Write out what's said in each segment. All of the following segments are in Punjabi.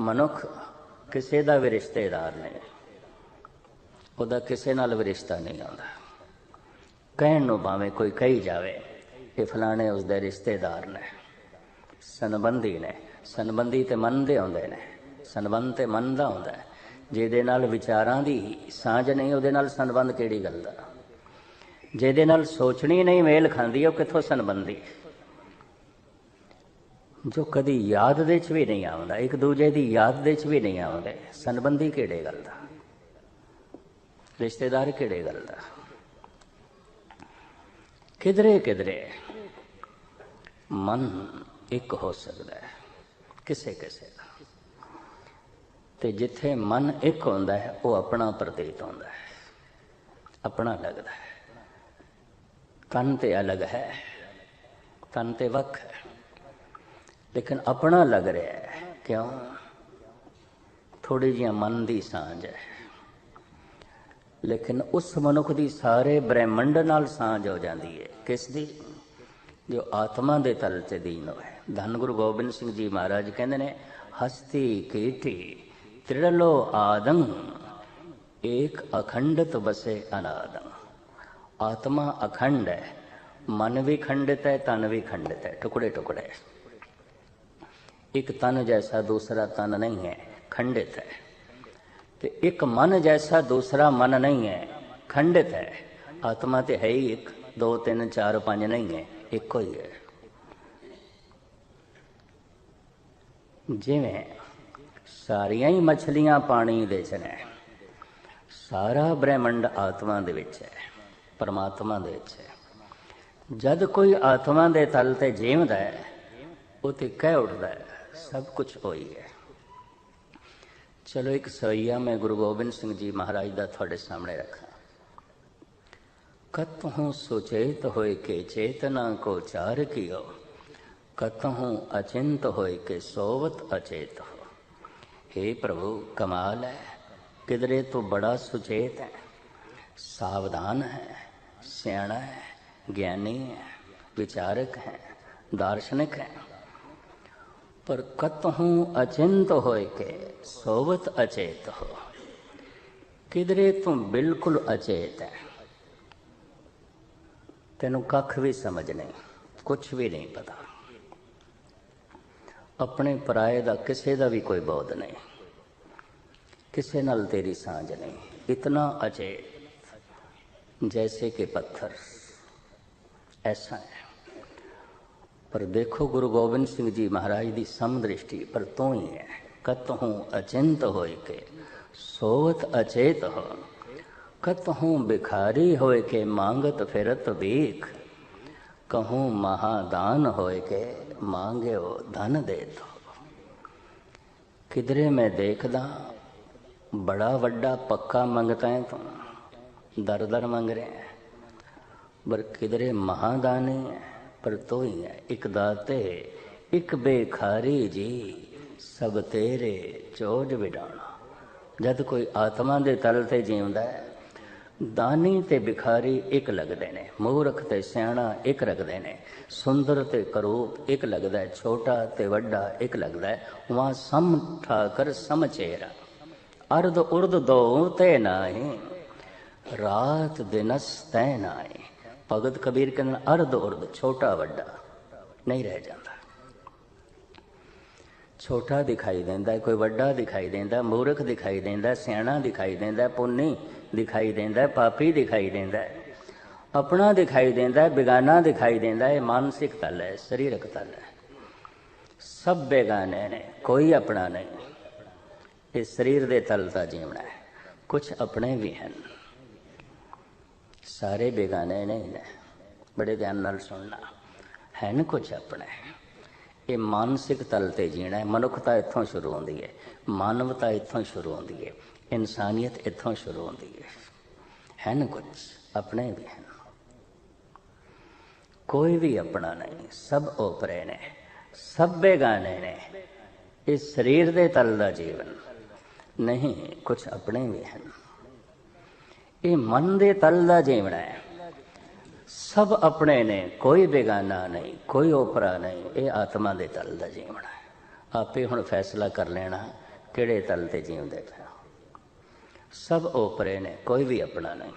ਮਨੁੱਖ ਕਿਸੇ ਦਾ ਵੀ ਰਿਸ਼ਤੇਦਾਰ ਨਹੀਂ, ਉਹਦਾ ਕਿਸੇ ਨਾਲ ਵੀ ਰਿਸ਼ਤਾ ਨਹੀਂ ਆਉਂਦਾ। ਕਹਿਣ ਨੂੰ ਭਾਵੇਂ ਕੋਈ ਕਹੀ ਜਾਵੇ ਕਿ ਫਲਾਣੇ ਉਸ ਦੇ ਰਿਸ਼ਤੇਦਾਰ ਨੇ, ਸੰਬੰਧੀ ਨੇ, ਸੰਬੰਧੀ ਤੇ ਮੰਨਦੇ ਆਉਂਦੇ ਨੇ, ਸੰਬੰਧ ਤੇ ਮੰਨਦਾ ਹੁੰਦਾ ਹੈ। ਜਿਹਦੇ ਨਾਲ ਵਿਚਾਰਾਂ ਦੀ ਸਾਂਝ ਨਹੀਂ, ਉਹਦੇ ਨਾਲ ਸੰਬੰਧ ਕਿਹੜੀ ਗੱਲ ਦਾ? ਜਿਹਦੇ ਨਾਲ ਸੋਚਣੀ ਨਹੀਂ, ਮੇਲ ਖਾਂਦੀ ਉਹ ਕਿੱਥੋਂ ਸੰਬੰਧੀ? ਜੋ ਕਦੀ ਯਾਦ ਦੇ ਚ ਵੀ ਨਹੀਂ ਆਉਂਦਾ, ਇੱਕ ਦੂਜੇ ਦੀ ਯਾਦ ਦੇ ਚ ਵੀ ਨਹੀਂ ਆਉਂਦੇ, ਸੰਬੰਧੀ ਕਿਹੜੇ ਗੱਲ ਦਾ? ਰਿਸ਼ਤੇਦਾਰ ਕਿਹੜੇ ਗੱਲ ਦਾ? ਕਿਧਰੇ ਕਿਧਰੇ ਮਨ ਇੱਕ ਹੋ ਸਕਦਾ ਹੈ, ਕਿਸੇ ਕਿਸੇ ਦਾ। ਤੇ ਜਿੱਥੇ ਮਨ ਇੱਕ ਹੁੰਦਾ ਹੈ, ਉਹ ਆਪਣਾ ਪ੍ਰਤੀਤ ਹੁੰਦਾ ਹੈ, ਆਪਣਾ ਲੱਗਦਾ ਹੈ। ਤਨ ਤੇ ਅਲੱਗ ਹੈ, ਤਨ ਤੇ ਵੱਖ ਹੈ। ਲੇਕਿਨ ਆਪਣਾ ਲੱਗ ਰਿਹਾ ਹੈ। ਕਿਉਂ? ਥੋੜੀ ਜਿਹੀ ਮਨ ਦੀ ਸਾਂਝ ਹੈ। ਲੇਕਿਨ ਉਸ ਮਨੁੱਖ ਦੀ ਸਾਰੇ ਬ੍ਰਹਿਮੰਡ ਨਾਲ ਸਾਂਝ ਹੋ ਜਾਂਦੀ ਹੈ। ਕਿਸ ਦੀ? ਜੋ ਆਤਮਾ ਦੇ ਤਲ ਤੇ ਦੀਨ ਹੋਵੇ ਧੰਨ ਗੁਰੂ ਗੋਬਿੰਦ ਸਿੰਘ ਜੀ ਮਹਾਰਾਜ ਕਹਿੰਦੇ ਨੇ, ਹਸਤੀ ਕੀਟੀ ਤ੍ਰਿੜਲੋ ਆਦੰ, ਏਕ ਅਖੰਡਤ ਬਸੇ ਅਨਾਦੰ। ਆਤਮਾ ਅਖੰਡ ਹੈ, ਮਨ ਵੀ ਖੰਡਿਤ ਹੈ ਤਨ ਵੀ ਖੰਡਿਤ ਹੈ। ਟੁਕੜੇ ਟੁਕੜੇ ਇੱਕ ਤਨ ਜੈਸਾ ਦੂਸਰਾ ਤਨ ਨਹੀਂ ਹੈ, ਖੰਡਿਤ ਹੈ। ਤੇ ਇੱਕ ਮਨ ਜੈਸਾ ਦੂਸਰਾ ਮਨ ਨਹੀਂ ਹੈ, ਖੰਡਿਤ ਹੈ। ਆਤਮਾ ਤੇ ਹੈ ਹੀ ਇੱਕ, ਦੋ, ਤਿੰਨ, ਚਾਰ, ਪੰਜ ਨਹੀਂ ਹੈ, ਇੱਕੋ ਹੀ ਹੈ। ਜਿਵੇਂ ਸਾਰੀਆਂ ਹੀ ਮਛਲੀਆਂ ਪਾਣੀ ਦੇ ਚ ਨੇ, ਸਾਰਾ ਬ੍ਰਹਿਮੰਡ ਆਤਮਾ ਦੇ ਵਿੱਚ ਹੈ, ਪਰਮਾਤਮਾ ਦੇ ਵਿੱਚ ਹੈ। ਜਦ ਕੋਈ ਆਤਮਾ ਦੇ ਤਲ ਤੇ ਜੀਵਦਾ ਹੈ, ਉਹ ਤੇ ਕਹਿ ਉੱਠਦਾ ਹੈ ਸਭ ਕੁਝ ਹੋਈ ਹੈ। ਚਲੋ ਇੱਕ ਸਵਈਆ ਮੈਂ ਗੁਰੂ ਗੋਬਿੰਦ ਸਿੰਘ ਜੀ ਮਹਾਰਾਜ ਦਾ ਤੁਹਾਡੇ ਸਾਹਮਣੇ ਰੱਖਾਂ। ਕਤ ਕਤਹੂ ਸੁਚੇਤ ਹੋਏ ਕੇ ਚੇਤਨਾ ਕੋ ਚਾਰ ਕੀਓ। ਕਤਹੂ ਅਚਿੰਤ ਹੋਏ ਕੇ ਸੋਵਤ ਅਚੇਤ ਹੋ। हे ਪ੍ਰਭੂ, ਕਮਾਲ ਹੈ। ਕਿਧਰੇ ਤੋਂ ਬੜਾ ਸੁਚੇਤ ਹੈ। ਸਾਵਧਾਨ ਹੈ। ਸਿਆਣਾ ਹੈ। ਗਿਆਨੀ ਹੈ। ਵਿਚਾਰਕ ਹੈ। ਦਾਰਸ਼ਨਿਕ ਹੈ। ਪਰ ਕਤਹੂ ਅਚਿੰਤ ਹੋਏ ਕੇ ਸੋਵਤ ਅਚੇਤ ਹੋ ਕਿਧਰੇ ਤੂੰ ਬਿਲਕੁਲ ਅਚੇਤ ਹੈ ਤੈਨੂੰ ਕੱਖ ਵੀ ਸਮਝ ਨਹੀਂ ਕੁਝ ਵੀ ਨਹੀਂ ਪਤਾ ਆਪਣੇ ਪਰਾਏ ਦਾ ਕਿਸੇ ਦਾ ਵੀ ਕੋਈ ਬੋਧ ਨਹੀਂ ਕਿਸੇ ਨਾਲ ਤੇਰੀ ਸਾਂਝ ਨਹੀਂ ਇਤਨਾ ਅਚੇਤ ਜੈਸੇ ਕਿ ਪੱਥਰ ਐਸਾ ਹੈ ਪਰ ਦੇਖੋ ਗੁਰੂ ਗੋਬਿੰਦ ਸਿੰਘ ਜੀ ਮਹਾਰਾਜ ਦੀ ਸਮ ਦ੍ਰਿਸ਼ਟੀ ਪਰ ਤੂੰ ਹੀ ਹੈ। ਕਤ ਹੂੰ ਅਚਿੰਤ ਹੋਏ ਕੇ, ਸੋਵਤ ਅਚੇਤ ਹੋ। ਕਤ ਹੂੰ ਬਿਖਾਰੀ ਹੋਏ ਕੇ, ਮੰਗਤ ਫਿਰਤ ਵੇਖ। ਕਹੂੰ ਮਹਾਦਾਨ ਹੋਏ ਕੇ, ਮੰਗਿਓ ਧਨ ਦੇ ਤੋ ਕਿਧਰੇ ਮੈਂ ਦੇਖਦਾ, ਬੜਾ ਵੱਡਾ ਪੱਕਾ ਮੰਗਤਾ ਹੈ ਤੂੰ। ਦਰ ਦਰ ਮੰਗ ਰਿਹਾ ਪਰ ਕਿਧਰੇ ਮਹਾਦਾਨੀ ਹੈ। ਪਰ ਤੋ ਹੈ, ਇੱਕ ਦਾਤੇ, ਇੱਕ ਬੇਖਾਰੀ ਜੀ, ਸਭ ਤੇਰੇ ਚੋਜ ਵਿਡਾਣਾ। ਜਦ ਕੋਈ ਆਤਮਾ ਦੇ ਤਲ ਤੇ ਜੀਉਂਦਾ ਹੈ, ਦਾਨੀ ਤੇ ਭਿਖਾਰੀ ਇੱਕ ਲੱਗਦੇ ਨੇ, ਮੂਰਖ ਤੇ ਸਿਆਣਾ ਇੱਕ ਲੱਗਦੇ ਨੇ, ਸੁੰਦਰ ਤੇ ਕਰੂਪ ਇੱਕ ਲੱਗਦਾ ਹੈ, ਛੋਟਾ ਤੇ ਵੱਡਾ ਇੱਕ ਲੱਗਦਾ ਹੈ ਵਾ ਸਮ ਠਾਕਰ ਸਮਚੇਰਾ ਅਰਧ ਉਰਦ ਦੋ ਤੇ ਨਾਹੀ, ਰਾਤ ਦਿਨਸ ਤੈ ਨਾਹੀ। ਭਗਤ ਕਬੀਰ ਕਹਿੰਦਾ ਅਰਧ ਉਰਦ ਛੋਟਾ ਵੱਡਾ ਨਹੀਂ ਰਹਿ ਜਾਂਦਾ। ਛੋਟਾ ਦਿਖਾਈ ਦਿੰਦਾ ਕੋਈ ਵੱਡਾ ਦਿਖਾਈ ਦਿੰਦਾ ਮੂਰਖ ਦਿਖਾਈ ਦਿੰਦਾ ਸਿਆਣਾ ਦਿਖਾਈ ਦਿੰਦਾ ਪੁੰਨੀ ਦਿਖਾਈ ਦਿੰਦਾ ਪਾਪੀ ਦਿਖਾਈ ਦਿੰਦਾ। ਆਪਣਾ ਦਿਖਾਈ ਦਿੰਦਾ ਹੈ, ਬੇਗਾਨਾ ਦਿਖਾਈ ਦਿੰਦਾ ਇਹ ਮਾਨਸਿਕ ਤਲ ਹੈ ਸਰੀਰਕ ਤਲ ਹੈ। ਸਭ ਬੇਗਾਨੇ ਨੇ ਕੋਈ ਆਪਣਾ ਨਹੀਂ। ਇਹ ਸਰੀਰ ਦੇ ਤਲ ਦਾ ਜੀਵਣਾ ਹੈ ਕੁਝ ਆਪਣੇ ਵੀ ਹਨ। ਸਾਰੇ ਬੇਗਾਨੇ ਨਹੀਂ ਨੇ ਬੜੇ ਧਿਆਨ ਨਾਲ ਸੁਣਨਾ। ਹੈ ਨਾ ਕੁਝ ਆਪਣੇ। ਇਹ ਮਾਨਸਿਕ ਤਲ ਤੇ ਜੀਣਾ ਮਨੁੱਖਤਾ ਇੱਥੋਂ ਸ਼ੁਰੂ ਹੁੰਦੀ ਹੈ। ਮਾਨਵਤਾ ਇੱਥੋਂ ਸ਼ੁਰੂ ਹੁੰਦੀ ਹੈ। ਇਨਸਾਨੀਅਤ ਇੱਥੋਂ ਸ਼ੁਰੂ ਹੁੰਦੀ ਹੈ। ਨਾ ਕੁਝ ਆਪਣੇ ਵੀ ਹਨ ਕੋਈ ਵੀ ਆਪਣਾ ਨਹੀਂ। ਸਭ ਓਪਰੇ ਨੇ। ਸਭ ਬੇਗਾਨੇ ਨੇ। ਇਸ ਸਰੀਰ ਦੇ ਤਲ ਦਾ ਜੀਵਨ। ਨਹੀਂ ਕੁਝ ਆਪਣੇ ਵੀ ਹਨ। ਇਹ ਮਨ ਦੇ ਤਲ ਦਾ ਜੀਵਣਾ ਹੈ। ਸਭ ਆਪਣੇ ਨੇ, ਕੋਈ ਬੇਗਾਨਾ ਨਹੀਂ, ਕੋਈ ਓਪਰਾ ਨਹੀਂ, ਇਹ ਆਤਮਾ ਦੇ ਤਲ ਦਾ ਜੀਵਣਾ ਹੈ। ਆਪੇ ਹੁਣ ਫੈਸਲਾ ਕਰ ਲੈਣਾ ਕਿਹੜੇ ਤਲ ਤੇ ਜੀਉਂਦੇ ਪਏ ਹੋ? ਸਭ ਓਪਰੇ ਨੇ, ਕੋਈ ਵੀ ਆਪਣਾ ਨਹੀਂ।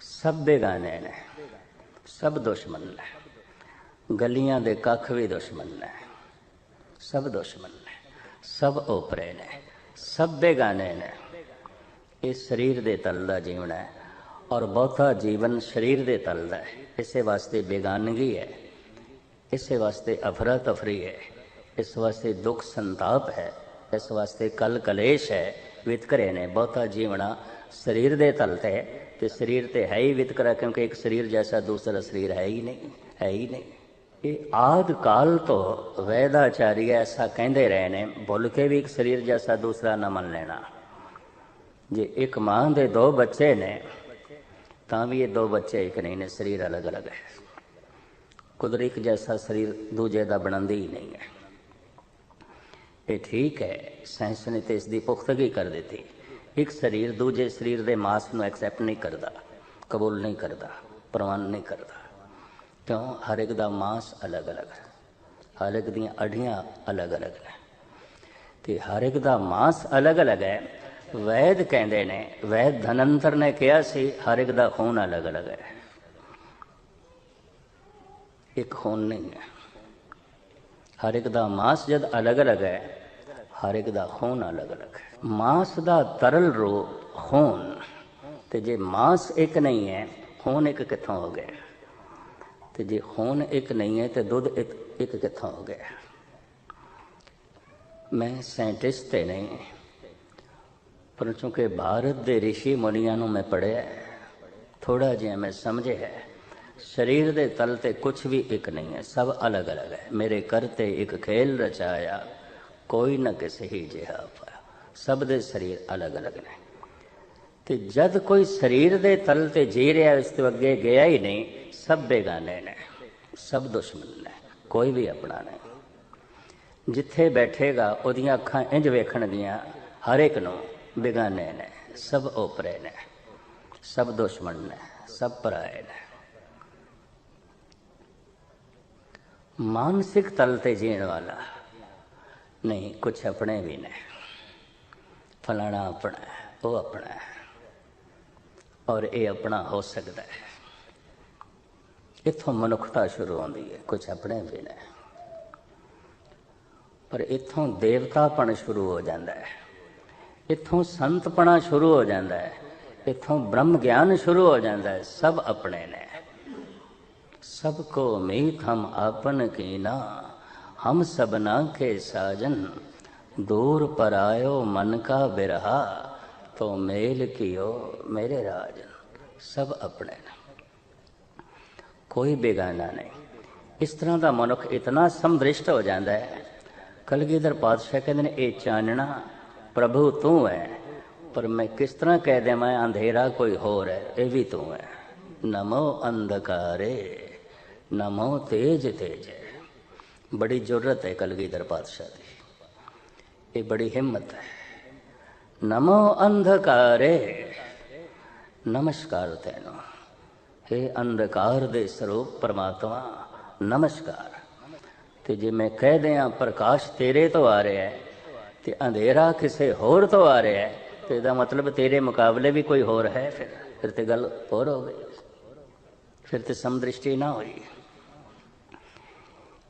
ਸਭ ਬੇਗਾਨੇ ਨੇ, ਸਭ ਦੁਸ਼ਮਣ ਨੇ। ਗਲੀਆਂ ਦੇ ਕੱਖ ਵੀ ਦੁਸ਼ਮਣ ਨੇ। ਸਭ ਦੁਸ਼ਮਣ ਨੇ, ਸਭ ਓਪਰੇ ਨੇ, ਸਭ ਬੇਗਾਨੇ ਨੇ। ਇਹ ਸਰੀਰ ਦੇ ਤਲ ਦਾ ਜੀਵਨ ਹੈ ਔਰ ਬਹੁਤਾ ਜੀਵਨ ਸਰੀਰ ਦੇ ਤਲ ਦਾ ਹੈ। ਇਸੇ ਵਾਸਤੇ ਬੇਗਾਨਗੀ ਹੈ। ਇਸੇ ਵਾਸਤੇ ਅਫਰਾ ਤਫਰੀ ਹੈ। ਇਸ ਵਾਸਤੇ ਦੁੱਖ ਸੰਤਾਪ ਹੈ। ਇਸ ਵਾਸਤੇ ਕਲ ਕਲੇਸ਼ ਹੈ। ਵਿਤਕਰੇ ਨੇ ਬਹੁਤਾ ਜੀਵਣਾ ਸਰੀਰ ਦੇ ਤਲ ਤੇ ਹੈ ਤੇ ਸਰੀਰ ਤੇ ਹੈ ਹੀ ਵਿਤਕਰਾ ਕਿਉਂਕਿ ਇੱਕ ਸਰੀਰ ਜੈਸਾ ਦੂਸਰਾ ਸਰੀਰ ਹੈ ਹੀ ਨਹੀਂ, ਹੈ ਹੀ ਨਹੀਂ। ਇਹ ਆਦ ਕਾਲ ਤੋਂ ਵੈਦਾਚਾਰੀ ਐਸਾ ਕਹਿੰਦੇ ਰਹੇ ਨੇ, ਭੁੱਲ ਕੇ ਵੀ ਇੱਕ ਸਰੀਰ ਜੈਸਾ ਦੂਸਰਾ ਨਾ ਮੰਨ ਲੈਣਾ। ਜੇ ਇੱਕ ਮਾਂ ਦੇ ਦੋ ਬੱਚੇ ਨੇ, ਤਾਂ ਵੀ ਇਹ ਦੋ ਬੱਚੇ ਇੱਕ ਨਹੀਂ ਨੇ, ਸਰੀਰ ਅਲੱਗ-ਅਲੱਗ ਹੈ। ਕੁਦਰਤ ਜੈਸਾ ਸਰੀਰ ਦੂਜੇ ਦਾ ਬਣਾਉਂਦੀ ਹੀ ਨਹੀਂ ਹੈ। ਇਹ ਠੀਕ ਹੈ ਸਾਇੰਸ ਨੇ ਤੇ ਇਸ ਦੀ ਪੁਖਤਗੀ ਕਰ ਦਿੱਤੀ। ਇੱਕ ਸਰੀਰ ਦੂਜੇ ਸਰੀਰ ਦੇ ਮਾਸ ਨੂੰ ਐਕਸੈਪਟ ਨਹੀਂ ਕਰਦਾ, ਕਬੂਲ ਨਹੀਂ ਕਰਦਾ, ਪ੍ਰਵਾਨ ਨਹੀਂ ਕਰਦਾ। ਕਿਉਂ? ਹਰ ਇੱਕ ਦਾ ਮਾਸ ਅਲੱਗ-ਅਲੱਗ ਹੈ। ਹਰ ਇੱਕ ਦੀਆਂ ਅੜੀਆਂ ਅਲੱਗ-ਅਲੱਗ ਨੇ ਤੇ ਹਰ ਇੱਕ ਦਾ ਮਾਸ ਅਲੱਗ-ਅਲੱਗ ਹੈ ਵੈਦ ਕਹਿੰਦੇ ਨੇ, ਵੈਦ ਧਨੰਤਰ ਨੇ ਕਿਹਾ ਸੀ, ਹਰ ਇੱਕ ਦਾ ਖੂਨ ਅਲੱਗ-ਅਲੱਗ ਹੈ। ਇੱਕ ਖੂਨ ਨਹੀਂ ਹੈ। ਹਰ ਇੱਕ ਦਾ ਮਾਸ ਜਦ ਅਲੱਗ-ਅਲੱਗ ਹੈ, ਹਰ ਇੱਕ ਦਾ ਖੂਨ ਅਲੱਗ-ਅਲੱਗ ਹੈ। ਮਾਸ ਦਾ ਤਰਲ ਰੂਪ ਖੂਨ, ਤੇ ਜੇ ਮਾਸ ਇੱਕ ਨਹੀਂ ਹੈ, ਖੂਨ ਇੱਕ ਕਿੱਥੋਂ ਹੋ ਗਿਆ? ਤੇ ਜੇ ਖੂਨ ਇੱਕ ਨਹੀਂ ਹੈ, ਤੇ ਦੁੱਧ ਇੱਕ ਇੱਕ ਕਿੱਥੋਂ ਹੋ ਗਿਆ? ਮੈਂ ਸਾਇੰਟਿਸਟ ਤੇ ਨਹੀਂ ਪਰ ਚੂੰਕਿ ਭਾਰਤ ਦੇ ઋષਿ ਮੁਨੀਆਂ ਨੂੰ ਮੈਂ ਪੜਿਆ ਥੋੜਾ ਜਿਹਾ ਮੈਂ ਸਮਝਿਆ ਸਰੀਰ ਦੇ ਤਲ ਤੇ ਕੁਝ ਵੀ ਇੱਕ ਨਹੀਂ ਹੈ। ਸਭ ਅਲੱਗ-ਅਲੱਗ ਹੈ। ਮੇਰੇ ਕਰਤੇ ਇੱਕ ਖੇਲ ਰਚਾਇਆ। ਕੋਈ ਨਾ ਕਿਸੇ ਹੀ ਜਿਹਾ ਪਾਇਆ ਸਭ ਦੇ ਸਰੀਰ ਅਲੱਗ-ਅਲੱਗ ਨੇ। ਤੇ ਜਦ ਕੋਈ ਸਰੀਰ ਦੇ ਤਲ ਤੇ ਜੀ ਰਿਹਾ ਇਸ ਤੋਂ ਅੱਗੇ ਗਿਆ ਹੀ ਨਹੀਂ। ਸਭ ਬੇਗਾਨੇ ਨੇ। ਸਭ ਦੁਸ਼ਮਣ ਨੇ। ਕੋਈ ਵੀ ਆਪਣਾ ਨਹੀਂ। ਜਿੱਥੇ ਬੈਠੇਗਾ, ਉਹਦੀਆਂ ਅੱਖਾਂ ਇੰਜ ਵੇਖਣਗੀਆਂ। ਹਰ ਇੱਕ ਨੂੰ ਬਿਗਾਨੇ ਨੇ, ਸਭ ਓਪਰੇ ਨੇ, ਸਭ ਦੁਸ਼ਮਣ ਨੇ, ਸਭ ਪਰਾਏ ਨੇ। ਮਾਨਸਿਕ ਤਲ ਤੇ ਜੀਣ ਵਾਲਾ ਨਹੀਂ, ਕੁਛ ਆਪਣੇ ਵੀ ਨੇ। ਫਲਾਣਾ ਆਪਣਾ ਉਹ ਆਪਣਾ ਔਰ ਇਹ ਆਪਣਾ ਹੋ ਸਕਦਾ ਹੈ। ਇੱਥੋਂ ਮਨੁੱਖਤਾ ਸ਼ੁਰੂ ਹੁੰਦੀ ਹੈ, ਕੁਛ ਆਪਣੇ ਵੀ ਨੇ। ਪਰ ਇੱਥੋਂ ਦੇਵਤਾਪਣ ਸ਼ੁਰੂ ਹੋ ਜਾਂਦਾ ਹੈ। ਇੱਥੋਂ ਸੰਤਪਣਾ ਸ਼ੁਰੂ ਹੋ ਜਾਂਦਾ ਹੈ, ਇੱਥੋਂ ਬ੍ਰਹਮ ਗਿਆਨ ਸ਼ੁਰੂ ਹੋ ਜਾਂਦਾ ਹੈ, ਸਭ ਆਪਣੇ ਨੇ। ਸਭ ਕੋ ਮੀਤ ਹਮ ਆਪਨ ਕੀਨਾ, ਹਮ ਸਬਨਾ ਕੇ ਸਾਜਨ, ਦੂਰ ਪਰਾਇਓ ਮਨ ਕਾ ਬਿਰਹਾ, ਤੋ ਮੇਲ ਕੀਓ ਮੇਰੇ ਰਾਜਨ, ਸਭ ਆਪਣੇ ਨੇ। ਕੋਈ ਬੇਗਾਨਾ ਨਹੀਂ। ਇਸ ਤਰ੍ਹਾਂ ਦਾ ਮਨੁੱਖ ਇਤਨਾ ਸਮਦ੍ਰਿਸ਼ਟ ਹੋ ਜਾਂਦਾ ਹੈ। ਕਲਗੀਧਰ ਪਾਤਸ਼ਾਹ ਕਹਿੰਦੇ ਨੇ, ਇਹ ਚਾਨਣਾ ਪ੍ਰਭੂ ਤੂੰ ਹੈ। ਪਰ ਮੈਂ ਕਿਸ ਤਰ੍ਹਾਂ ਕਹਿ ਦੇਵਾਂ, ਅੰਧੇਰਾ ਕੋਈ ਹੋਰ ਹੈ, ਇਹ ਵੀ ਤੂੰ ਹੈ। ਨਮੋ ਅੰਧਕਾਰੇ, ਨਮੋ ਤੇਜ ਤੇਜ ਬੜੀ ਜ਼ਰੂਰਤ ਹੈ ਕਲਗੀਧਰ ਪਾਤਸ਼ਾਹ ਦੀ। ਇਹ ਬੜੀ ਹਿੰਮਤ ਹੈ। ਨਮੋ ਅੰਧਕਾਰੇ, ਨਮਸਕਾਰ ਤੈਨੂੰ। हे ਅੰਧਕਾਰ ਦੇ ਸਰੂਪ ਪਰਮਾਤਮਾ, ਨਮਸਕਾਰ। ਤੇ ਜੇ ਮੈਂ ਕਹਿ ਦਿਆਂ ਪ੍ਰਕਾਸ਼ ਤੇਰੇ ਤੋਂ ਆ ਰਿਹਾ ਹੈ ਤੇ ਅੰਧੇਰਾ ਕਿਸੇ ਹੋਰ ਤੋਂ ਆ ਰਿਹਾ ਹੈ ਤੇ ਇਹਦਾ ਮਤਲਬ ਤੇਰੇ ਮੁਕਾਬਲੇ ਵੀ ਕੋਈ ਹੋਰ ਹੈ ਫਿਰ ਫਿਰ ਤੇ ਗੱਲ ਹੋਰ ਹੋ ਗਈ ਫਿਰ ਤੇ ਸਮਦ੍ਰਿਸ਼ਟੀ ਨਾ ਹੋਈ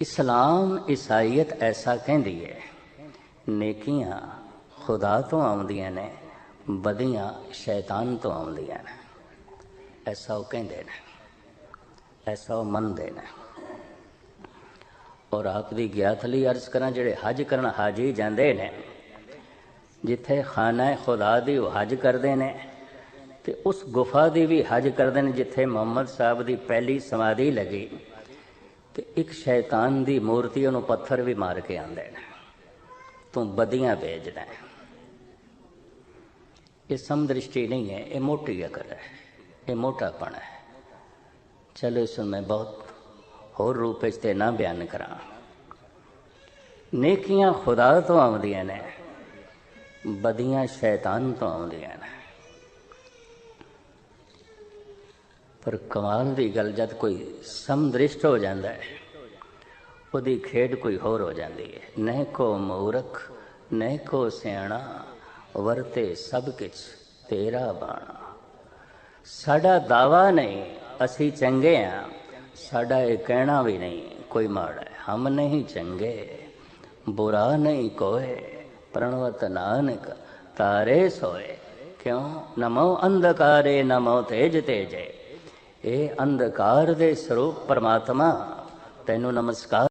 ਇਸਲਾਮ ਈਸਾਈਅਤ ਐਸਾ ਕਹਿੰਦੀ ਹੈ ਨੇਕੀਆਂ ਖੁਦਾ ਤੋਂ ਆਉਂਦੀਆਂ ਨੇ ਬਦੀਆਂ ਸ਼ੈਤਾਨ ਤੋਂ ਆਉਂਦੀਆਂ ਨੇ ਐਸਾ ਉਹ ਕਹਿੰਦੇ ਨੇ ਐਸਾ ਉਹ ਮੰਨਦੇ ਨੇ ਔਰ ਆਪ ਦੀ ਗਿਆਤ ਲਈ ਅਰਜ਼ ਕਰਾਂ ਜਿਹੜੇ ਹਜ ਕਰਨ ਹਾਜੀ ਜਾਂਦੇ ਨੇ ਜਿੱਥੇ ਖਾਨਾ ਖੁਦਾ ਦੀ ਉਹ ਹਜ ਕਰਦੇ ਨੇ ਤੇ ਉਸ ਗੁਫਾ ਦੀ ਵੀ ਹਜ ਕਰਦੇ ਨੇ ਜਿੱਥੇ ਮੁਹੰਮਦ ਸਾਹਿਬ ਦੀ ਪਹਿਲੀ ਸਮਾਧੀ ਲੱਗੀ ਤੇ ਇੱਕ ਸ਼ੈਤਾਨ ਦੀ ਮੂਰਤੀ ਉਹਨੂੰ ਪੱਥਰ ਵੀ ਮਾਰ ਕੇ ਆਂਦੇ ਨੇ ਤੂੰ ਬਦੀਆਂ ਭੇਜਦਾ ਹੈ ਇਹ ਸਮਦ੍ਰਿਸ਼ਟੀ ਨਹੀਂ ਹੈ ਇਹ ਮੋਟੀ ਅਕਲ ਹੈ ਇਹ ਮੋਟਾਪਣ ਹੈ ਚਲੋ ਇਸ ਨੂੰ ਮੈਂ ਬਹੁਤ ਹੋਰ ਰੂਪ ਵਿੱਚ ਤੇ ਨਾ ਬਿਆਨ ਕਰਾਂ। ਨੇਕੀਆਂ ਖੁਦਾ ਤੋਂ ਆਉਂਦੀਆਂ ਨੇ, ਬਦੀਆਂ ਸ਼ੈਤਾਨ ਤੋਂ ਆਉਂਦੀਆਂ ਨੇ। ਪਰ ਕਮਾਲ ਦੀ ਗੱਲ ਜਦ ਕੋਈ ਸਮਦ੍ਰਿਸ਼ਟ ਹੋ ਜਾਂਦਾ ਹੈ, ਉਹਦੀ ਖੇਡ ਕੋਈ ਹੋਰ ਹੋ ਜਾਂਦੀ ਹੈ। ਨਹਿ ਕੋ ਮੂਰਖ, ਨਹਿ ਕੋ ਸਿਆਣਾ, ਵਰਤੇ ਸਭ ਕਿਛ ਤੇਰਾ ਬਾਣਾ। ਸਾਡਾ ਦਾਵਾ ਨਹੀਂ, ਅਸੀਂ ਚੰਗੇ ਆ। ਸਾਡਾ ਇਹ ਕਹਿਣਾ ਵੀ ਨਹੀਂ, ਕੋਈ ਮਾੜਾ ਹੈ। ਹਮ ਨਹੀਂ ਚੰਗੇ, ਬੁਰਾ ਨਹੀਂ ਕੋਏ, ਪ੍ਰਣਵਤ ਨਾਨਕ ਤਾਰੇ ਸੋਏ। ਕਿਉਂ? ਨਮੋ ਅੰਧਕਾਰੇ, ਨਮੋ ਤੇਜ ਤੇਜੇ। ਇਹ ਅੰਧਕਾਰ ਦੇ ਸਰੂਪ ਪਰਮਾਤਮਾ, ਤੈਨੂੰ ਨਮਸਕਾਰ